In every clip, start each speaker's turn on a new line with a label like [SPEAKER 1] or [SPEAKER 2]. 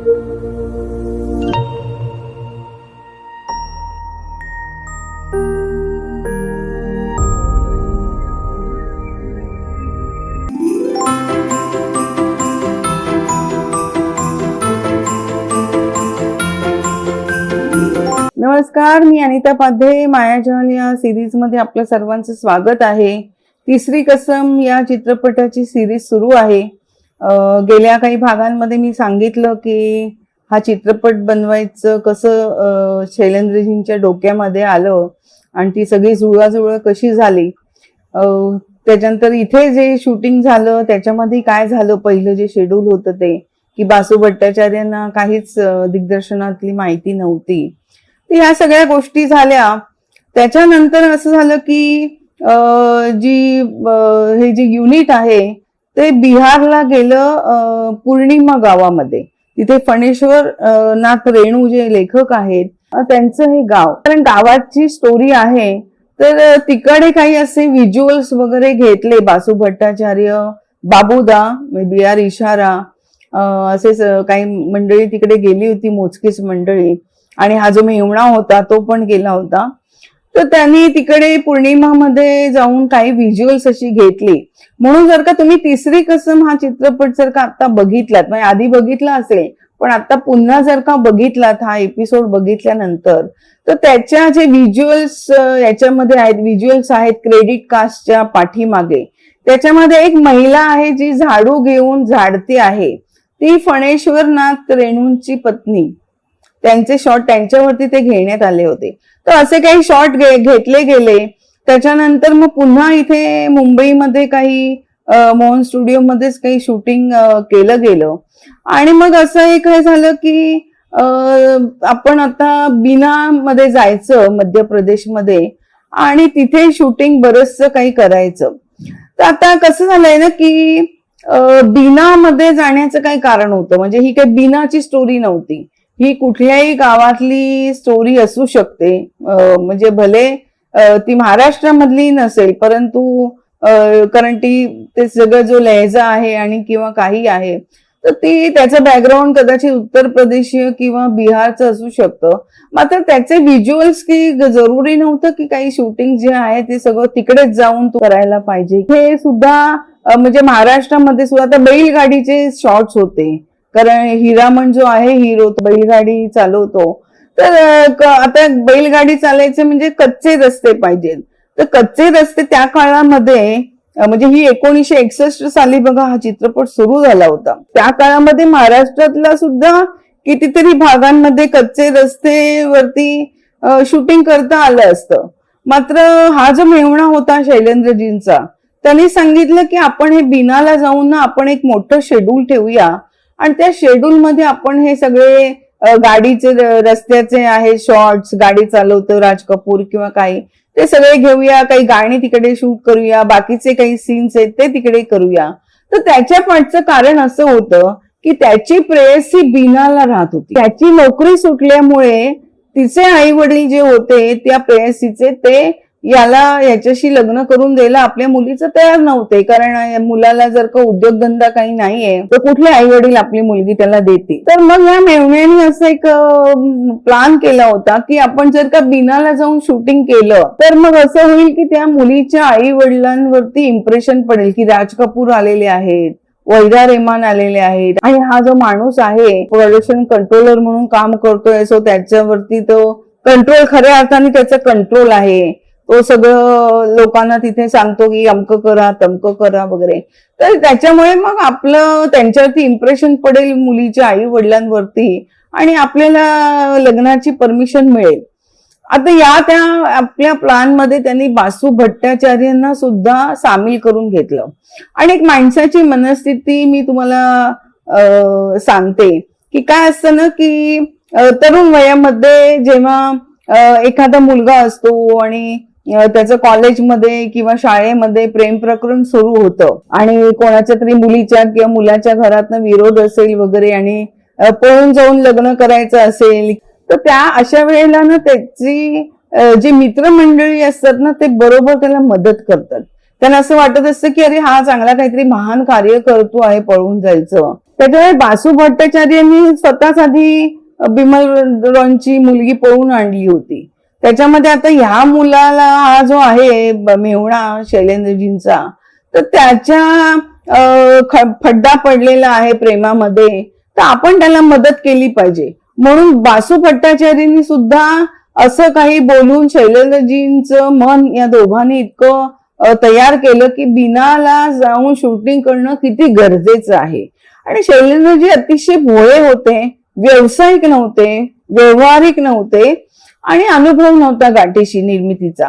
[SPEAKER 1] नमस्कार मी अनिता पाध्ये मायाजाल या सिरीजमध्ये आपलं सर्वांचं स्वागत आहे. तिसरी कसम या चित्रपटाची सिरीज सुरू आहे. गेल्या काही भागांमध्ये मी सांगितलं की हा चित्रपट बनवायचं कसं शैलेंद्रजींच्या डोक्यामध्ये आलं आणि ती सगळी जुळवाजुळव कशी झाली. त्याच्यानंतर इथे जे शूटिंग झालं त्याच्यामध्ये काय झालं पहिलं जे शेड्यूल होतं ते की बासू भट्टाचार्यांना काहीच दिग्दर्शनातली माहिती नव्हती. तर ह्या सगळ्या गोष्टी झाल्या. त्याच्यानंतर असं झालं की जी हे जे युनिट आहे ते बिहारला गेलं पूर्णिमा गावामध्ये. तिथे फणेश्वर नाथ रेणू जे लेखक आहेत त्यांचं हे गाव. कारण गावाची स्टोरी आहे तर तिकडे काही असे व्हिज्युअल्स वगैरे घेतले बासू भट्टाचार्य बाबूदा म्हणजे बी आर इशारा असेच असे काही मंडळी तिकडे गेली होती मोजकीच मंडळी. आणि हा जो मेहुणा होता तो पण गेला होता. तर त्यांनी तिकडे पौर्णिमामध्ये जाऊन काही व्हिज्युअल्स अशी घेतली. म्हणून जर का तुम्ही तिसरी कसम हा चित्रपट जर का आता बघितलात म्हणजे आधी बघितला असेल पण आता पुन्हा जर का बघितलात हा एपिसोड बघितल्यानंतर तर त्याच्या जे व्हिज्युअल्स याच्यामध्ये आहेत व्हिज्युअल्स आहेत क्रेडिट कास्टच्या पाठीमागे. त्याच्यामध्ये एक महिला आहे जी झाडू घेऊन झाडते आहे. ती फणेश्वरनाथ रेणूंची पत्नी. त्यांचे शॉट त्यांच्यावरती ते घेण्यात आले होते. तर असे काही शॉट घेतले गेले. त्याच्यानंतर मग पुन्हा इथे मुंबईमध्ये काही मोहन स्टुडिओमध्येच काही शूटिंग केलं गेलं. आणि मग असं एक हे झालं की आपण आता बीनामध्ये जायचं मध्य प्रदेशमध्ये आणि तिथे शूटिंग बरचसं काही करायचं. तर आता कसं झालंय ना की बिनामध्ये जाण्याचं काही कारण होतं. म्हणजे ही काही बिनाची स्टोरी नव्हती. ही कुठल्याही गावातली स्टोरी असू शकते. म्हणजे भले ती महाराष्ट्रामधली नसेल परंतु कारण ती ते सगळं जो लहजा आहे आणि किंवा काही आहे तर ती त्याचं बॅकग्राऊंड कदाचित उत्तर प्रदेशीय किंवा बिहारचं असू शकतं. मात्र त्याचे व्हिज्युअल्स की जरुरी नव्हतं की काही शूटिंग जे आहे ते सगळं तिकडेच जाऊन तू करायला पाहिजे. हे सुद्धा म्हणजे महाराष्ट्रामध्ये सुद्धा आता बैलगाडीचे शॉर्ट्स होते. कारण हिरामण जो आहे हिरो बैलगाडी चालवतो. तर आता बैलगाडी चालायचे म्हणजे कच्चे रस्ते पाहिजेत. तर कच्चे रस्ते त्या काळामध्ये म्हणजे ही एकोणीशे एकसष्ट साली बघा हा चित्रपट सुरू झाला होता. त्या काळामध्ये महाराष्ट्रातला सुद्धा कितीतरी भागांमध्ये कच्चे रस्तेवरती शूटिंग करता आलं असतं. मात्र हा जो मेहणा होता शैलेंद्रजींचा त्यांनी सांगितलं की आपण हे बिनाला जाऊन ना आपण एक मोठं शेड्यूल ठेवूया. आणि त्या शेड्यूल मध्ये आपण हे सगळे गाडीचे रस्त्याचे आहे शॉर्ट्स गाडी चालवतो राज कपूर किंवा काही ते सगळे घेऊया काही गाणी तिकडे शूट करूया बाकीचे काही सीन्स आहेत ते तिकडे करूया. तर त्याच्या पाठचं कारण असं होतं की त्याची प्रेयसी बिनाला राहत होती. त्याची नोकरी सुटल्यामुळे तिचे आई वडील जे होते त्या प्रेयसीचे ते याला याच्याशी लग्न करून द्यायला आपल्या मुलीचं तयार नव्हते. कारण मुलाला जर का उद्योगधंदा काही नाहीये तर कुठले आई वडील आपली मुलगी त्याला देते तर मग या मेवण्याने असं एक प्लान केला होता की आपण जर का बिनाला जाऊन शूटिंग केलं तर मग असं होईल की त्या मुलीच्या आई वडिलांवरती इम्प्रेशन पडेल की राज कपूर आलेले आहेत वैदा रेमान आलेले आहेत. आणि हा जो माणूस आहे प्रोडक्शन कंट्रोलर म्हणून काम करतोय सो त्याच्यावरती तो कंट्रोल खऱ्या अर्थाने त्याचा कंट्रोल आहे. तो सगळं लोकांना तिथे सांगतो की अमकं करा तमक करा वगैरे. तर त्याच्यामुळे मग आपलं त्यांच्यावरती इम्प्रेशन पडेल मुलीच्या आई वडिलांवरती आणि आपल्याला लग्नाची परमिशन मिळेल. आता या त्या आपल्या प्लॅनमध्ये त्यांनी बासू भट्टाचार्यांना सुद्धा सामील करून घेतलं. आणि एक माणसाची मनस्थिती मी तुम्हाला सांगते की काय असतं ना की तरुण वयामध्ये जेव्हा एखादा मुलगा असतो आणि त्याचं कॉलेजमध्ये किंवा शाळेमध्ये प्रेम प्रकरण सुरू होतं. आणि कोणाच्या तरी मुलीच्या किंवा मुलाच्या घरातनं विरोध असेल वगैरे आणि पळून जाऊन लग्न करायचं असेल तर त्या अशा वेळेला ना त्याची जी मित्रमंडळी असतात ना ते बरोबर त्याला मदत करतात. त्यांना असं वाटत असतं की अरे हा चांगला काहीतरी महान कार्य करतो आहे पळून जायचं. त्याच्यामुळे बासू भट्टाचार्यांनी स्वतःच आधी बिमल रॉनची मुलगी पळून आणली होती. त्याच्यामध्ये आता ह्या मुलाला हा जो आहे मेहुणा शैलेंद्रजींचा तर त्याच्या खड्डा पडलेला आहे प्रेमामध्ये. तर आपण त्याला मदत केली पाहिजे. म्हणून बासू भट्टाचार्यांनी सुद्धा असं काही बोलून शैलेंद्रजींचं मन या दोघांनी इतकं तयार केलं की बिनाला जाऊन शूटिंग करणं किती गरजेचं आहे. आणि शैलेंद्रजी अतिशय भोळे होते व्यावसायिक नव्हते व्यवहारिक नव्हते. आणि अनुभव नव्हता गाठीशी निर्मितीचा.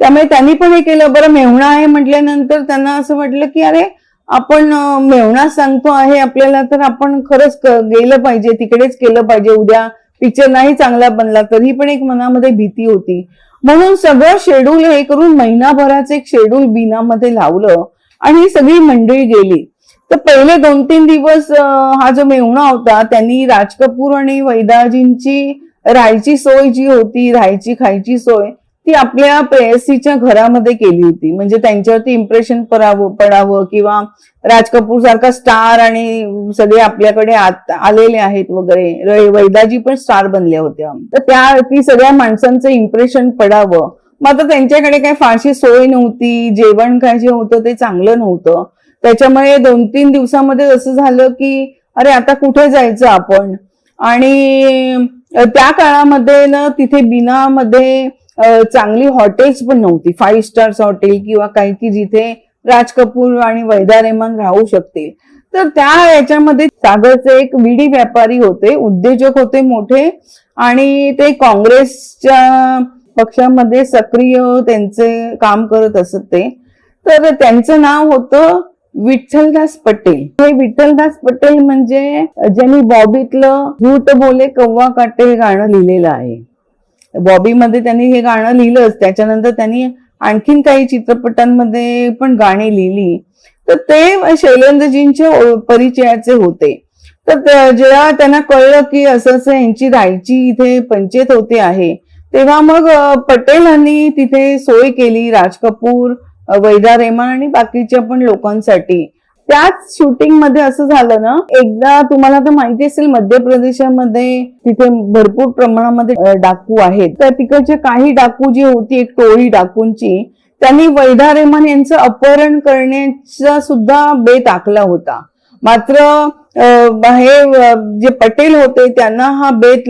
[SPEAKER 1] त्यामुळे त्यांनी पण हे केलं. बरं मेवणा आहे म्हटल्यानंतर त्यांना असं वाटलं की अरे आपण अं, सांगतो आहे आपल्याला तर आपण खरंच गेलं पाहिजे तिकडेच केलं पाहिजे. उद्या पिक्चर नाही चांगला बनला तरी पण एक मनामध्ये भीती होती. म्हणून सगळं शेड्यूल हे करून महिनाभराचं एक शेड्यूल बिनामध्ये लावलं आणि सगळी मंडळी गेली. तर पहिले दोन तीन दिवस हा जो मेवणा होता त्यांनी राज कपूर आणि वैदाजींची राहायची सोय जी होती राहायची खायची सोय ती आपल्या प्रेयसीच्या घरामध्ये केली होती. म्हणजे त्यांच्यावरती इम्प्रेशन पडावं पडावं किंवा राज कपूर सारखा स्टार आणि सगळे आपल्याकडे आलेले आहेत वगैरे. वैदाजी पण स्टार बनल्या होत्या. तर त्या ती सगळ्या माणसांचं इम्प्रेशन पडावं. मग आता त्यांच्याकडे काही फारशी सोय नव्हती जेवण काय जे होतं ते चांगलं नव्हतं. त्याच्यामुळे दोन तीन दिवसामध्ये असं झालं की अरे आता कुठे जायचं आपण? आणि त्या काळामध्ये ना तिथे बिनामध्ये चांगली हॉटेल्स पण नव्हती. फाईव्ह स्टार्स हॉटेल किंवा काही की जिथे राज कपूर आणि वैदा रेहमान राहू शकतील. तर त्या याच्यामध्ये सागरचे एक विडी व्यापारी होते उद्योजक होते मोठे आणि ते काँग्रेसच्या पक्षामध्ये सक्रिय त्यांचे काम करत असत ते. तर त्यांचं नाव होतं विठ्ठलदास पटेल. हे विठ्ठलदास पटेल म्हणजे ज्यांनी बॉबीतलं झूट बोले कव्वा काटे हे गाणं लिहिलेलं आहे. बॉबीमध्ये त्यांनी हे गाणं लिहिलंच. त्याच्यानंतर त्यांनी आणखीन काही चित्रपटांमध्ये पण गाणी लिहिली. तर ते शैलेंद्रजींच्या परिचयाचे होते. तर जेव्हा त्यांना कळलं की असं असं यांची राहायची इथे पंचायत होते आहे तेव्हा मग पटेलांनी तिथे सोय केली राज कपूर वैदा रेमन आणि बाकीच्या पण लोकांसाठी. त्याच शूटिंगमध्ये असं झालं ना एकदा तुम्हाला तर माहिती असेल मध्य प्रदेशामध्ये तिथे भरपूर प्रमाणामध्ये डाकू आहेत. तर तिकडचे काही डाकू जी होती एक टोळी डाकूंची त्यांनी वैदा रेमन यांचं अपहरण करण्याचा सुद्धा बेत आखला होता. मात्र हे जे पटेल होते त्यांना हा बेत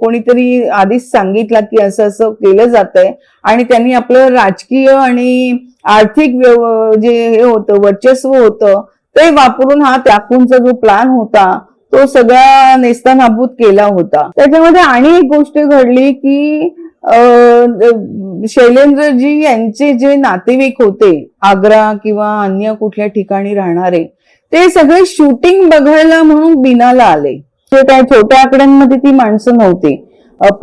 [SPEAKER 1] कोणीतरी आधीच सांगितला की असं असं केलं जातंय. आणि त्यांनी आपलं राजकीय आणि आर्थिक जे हे होतं वर्चस्व होतं ते वापरून हा त्याकूनचा जो प्लॅन होता तो सगळा नेस्तानाबूत केला होता. त्याच्यामध्ये आणि एक गोष्ट घडली की शैलेंद्रजी यांचे जे नातेवाईक होते आग्रा किंवा अन्य कुठल्या ठिकाणी राहणारे ते सगळे शूटिंग बघायला म्हणून बिनाला आले. ते त्या छोट्या आकड्यांमध्ये ती माणसं नव्हती.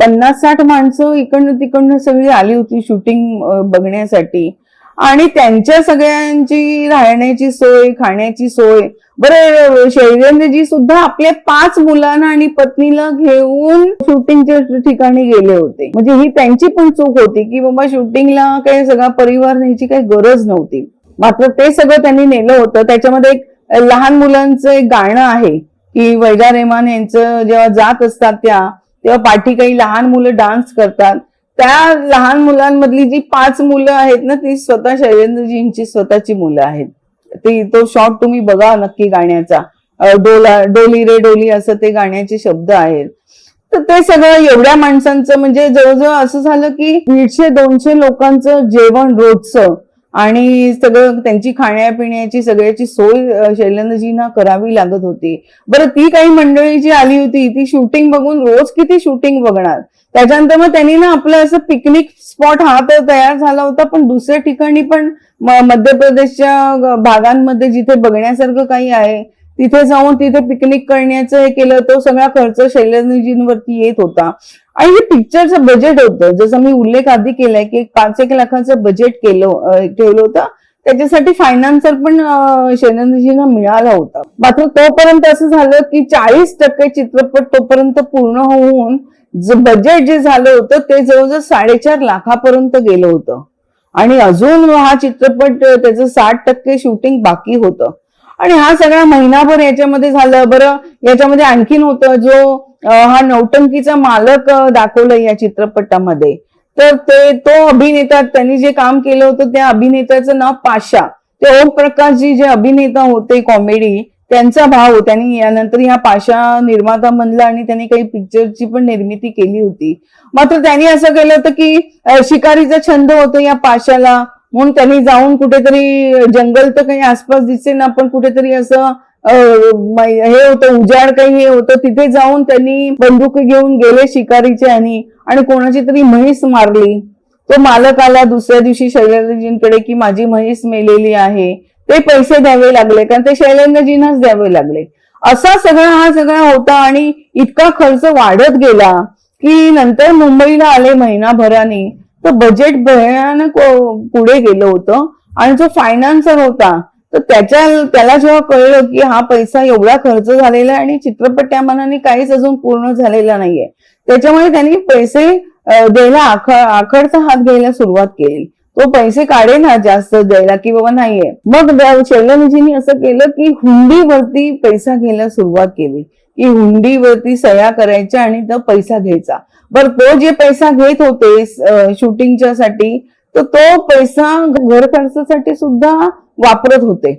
[SPEAKER 1] पन्नास साठ माणसं इकडनं तिकडनं सगळी आली होती शूटिंग बघण्यासाठी. आणि त्यांच्या सगळ्यांची राहण्याची सोय खाण्याची सोय. बरं शैलेंद्रजी सुद्धा आपल्या पाच मुलांना आणि पत्नीला घेऊन शूटिंगच्या ठिकाणी गेले होते. म्हणजे ही त्यांची पण चूक होती की बाबा शूटिंगला काही सगळा परिवार न्यायची काही गरज नव्हती. मात्र ते सगळं त्यांनी नेलं होतं. त्याच्यामध्ये एक लहान मुलांचं एक गाणं आहे की वैदा रेहमान यांचं जेव्हा जात असतात त्या तेव्हा पाठी काही लहान मुलं डान्स करतात. त्या लहान मुलांमधली जी पाच मुलं आहेत ना ती स्वतः शैलेंद्रजींची स्वतःची मुलं आहेत. ती तो शॉट तुम्ही बघा नक्की गाण्याचा. डोला डोली रे डोली असं ते गाण्याचे शब्द आहेत. तर ते सगळं एवढ्या माणसांचं म्हणजे जवळजवळ असं झालं की दीडशे दोनशे लोकांचं जेवण रोजचं आणि सगळं त्यांची खाण्यापिण्याची सगळ्याची सोय शैलेंद्रजींना करावी लागत होती. बरं ती काही मंडळी जी आली होती ती शूटिंग बघून रोज किती शूटिंग बघणार? त्याच्यानंतर मग त्यांनी ना आपलं असं पिकनिक स्पॉट हा तर तयार झाला होता पण दुसऱ्या ठिकाणी पण मध्य प्रदेशच्या भागांमध्ये जिथे बघण्यासारखं काही आहे तिथे जाऊन तिथे पिकनिक करण्याचं हे केलं तो सगळा खर्च शैलेंद्रजींवरती येत होता. आणि हे पिक्चरचं बजेट होतं. जसं मी उल्लेख आधी केलाय की पाच एक लाखाचं बजेट केलं ठेवलं होतं. त्याच्यासाठी फायनान्सर पण अं, मिळाला होता. मात्र तोपर्यंत असं झालं की चाळीस टक्के चित्रपट तोपर्यंत पूर्ण होऊन बजेट जे झालं होतं ते जवळजवळ साडेचार लाखापर्यंत गेलं होतं. आणि अजून हा चित्रपट त्याचं साठ टक्के शूटिंग बाकी होतं. आणि हा सगळा महिनाभर याच्यामध्ये झालं. बरं याच्यामध्ये आणखीन होतं जो हा नौटंकीचा मालक दाखवलं या चित्रपटामध्ये. तर ते तो अभिनेता त्यांनी जे काम केलं होतं त्या अभिनेत्याचं नाव पाशा. ते ओम प्रकाशजी जे अभिनेता होते कॉमेडी त्यांचा भाऊ त्यांनी यानंतर ह्या पाशा निर्माता बनला आणि त्यांनी काही पिक्चरची पण निर्मिती केली होती. मात्र त्यांनी असं केलं होतं की शिकारीचा छंद होतो या पाशाला. म्हणून त्यांनी जाऊन कुठेतरी जंगल तर काही आसपास दिसे ना पण कुठेतरी असं हे होतं उजाड काही हे होतं तिथे जाऊन त्यांनी बंदूक घेऊन गेले शिकारीचे आणि आणि कोणाची तरी म्हैस मारली. तो मालक आला दुसऱ्या दिवशी शैलेंद्रजींकडे की माझी म्हैस मेलेली आहे. ते पैसे द्यावे लागले कारण ते शैलेंद्रजींनाच द्यावे लागले. असा सगळा हा सगळा होता आणि इतका खर्च वाढत गेला की नंतर मुंबईला आले महिनाभराने. तर बजेट भयानक पुढे गेलं होतं. आणि जो फायनान्सर होता तर त्याच्या त्याला जेव्हा कळलं की हा पैसा एवढा खर्च झालेला आहे आणि चित्रपट त्या मनाने काहीच अजून पूर्ण झालेला नाहीये त्याच्यामुळे त्यांनी पैसे द्यायला आख हात घ्यायला सुरुवात केली. तो पैसे काढेल ना जास्त द्यायला की बाबा नाहीये. मग शैलजींनी असं केलं की हुंडीवरती पैसा घ्यायला सुरुवात केली. की हुंडीवरती सह्या करायच्या आणि तो पैसा घ्यायचा. बरं तो जे पैसा घेत होते शूटिंगच्या साठी तर तो पैसा घर खर्चासाठी सुद्धा वापरत होते.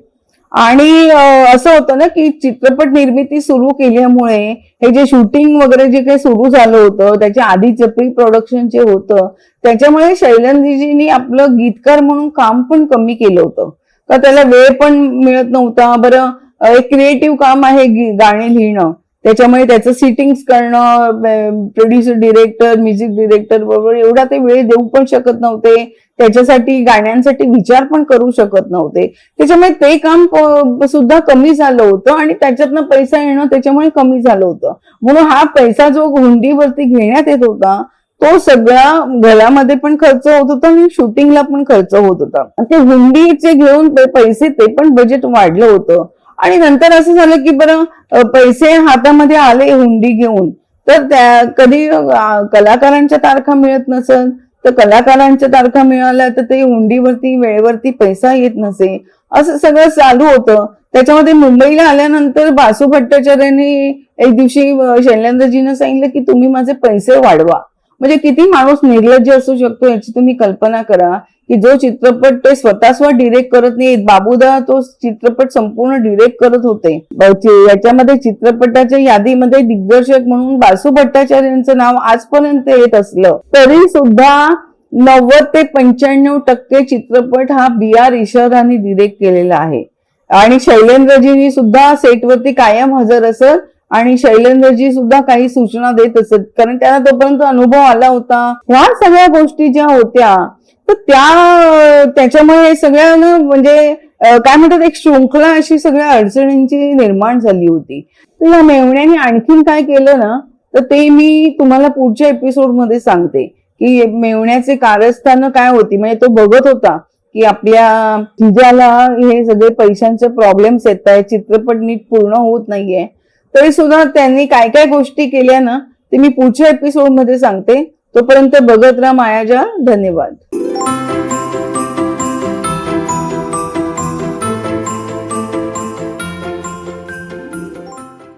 [SPEAKER 1] आणि असं होतं ना की चित्रपट निर्मिती सुरू केल्यामुळे हे जे शूटिंग वगैरे जे काही सुरू झालं होतं त्याच्या आधीच प्री प्रोडक्शन जे होतं त्याच्यामुळे शैलंजीजींनी आपलं गीतकार म्हणून काम पण कमी केलं होतं. का त्याला वेळ पण मिळत नव्हता. बरं एक क्रिएटिव्ह काम आहे गाणे लिहिणं. त्याच्यामुळे त्याचं सिटिंग्स करणं प्रोड्युसर डिरेक्टर म्युझिक डिरेक्टर बरोबर एवढा ते वेळ देऊ पण शकत नव्हते. त्याच्यासाठी गाण्यांसाठी विचार पण करू शकत नव्हते. त्याच्यामुळे ते काम सुद्धा कमी झालं होतं आणि त्याच्यातनं पैसा येणं त्याच्यामुळे कमी झालं होतं. म्हणून हा पैसा जो हुंडीवरती घेण्यात येत होता तो सगळा घरामध्ये पण खर्च होत होता आणि शूटिंगला पण खर्च होत होता. ते हुंडीचे घेऊन ते पैसे ते पण बजेट वाढलं होतं. आणि नंतर असं झालं की बरं पैसे हातामध्ये आले हुंडी घेऊन. तर त्या कधी कलाकारांच्या तारखा मिळत नसत तर कलाकारांच्या तारखा मिळाल्या तर ते हुंडीवरती वेळेवरती पैसा येत नसे. असं सगळं चालू होतं. त्याच्यामध्ये मुंबईला आल्यानंतर बासू भट्टाचार्याने एक दिवशी शैलेंद्रजीनं सांगितलं की तुम्ही माझे पैसे वाढवा. म्हणजे किती माणूस निर्लज्ज असू शकतो याची तुम्ही कल्पना करा. की जो चित्रपट ते स्वतः स्व डिरेक्ट करत नाहीत बाबूदा तो चित्रपट संपूर्ण डिरेक्ट करत होते. याच्यामध्ये चित्रपटाच्या यादीमध्ये दिग्दर्शक म्हणून बासू भट्टाचार्यांचं नाव आजपर्यंत येत असलं. तरी सुद्धा नव्वद ते पंच्याण्णव टक्के चित्रपट हा बी आर इशरांनी डिरेक्ट केलेला आहे. आणि शैलेंद्रजींनी सुद्धा सेटवरती कायम हजर असत आणि शैलेंद्रजी सुद्धा काही सूचना देत असत. कारण त्यांना तोपर्यंत अनुभव आला होता. ह्या सगळ्या गोष्टी ज्या होत्या तर त्या त्याच्यामुळे हे म्हणजे काय म्हणतात एक शृंखला अशी सगळ्या अडचणींची निर्माण झाली होती. तर या मेवण्याने आणखीन काय केलं ना तर ते मी तुम्हाला पुढच्या एपिसोडमध्ये सांगते. की मेवण्याचे कारस्थानं काय होती म्हणजे तो बघत होता की आपल्या जिजाला हे सगळे पैशांचे प्रॉब्लेम्स येत आहेत चित्रपट नीट पूर्ण होत नाहीये. तरी सुद्धा त्यांनी काय काय गोष्टी केल्या ना ते मी पुढच्या एपिसोडमध्ये सांगते. तोपर्यंत बघत राहा मायाजा धन्यवाद.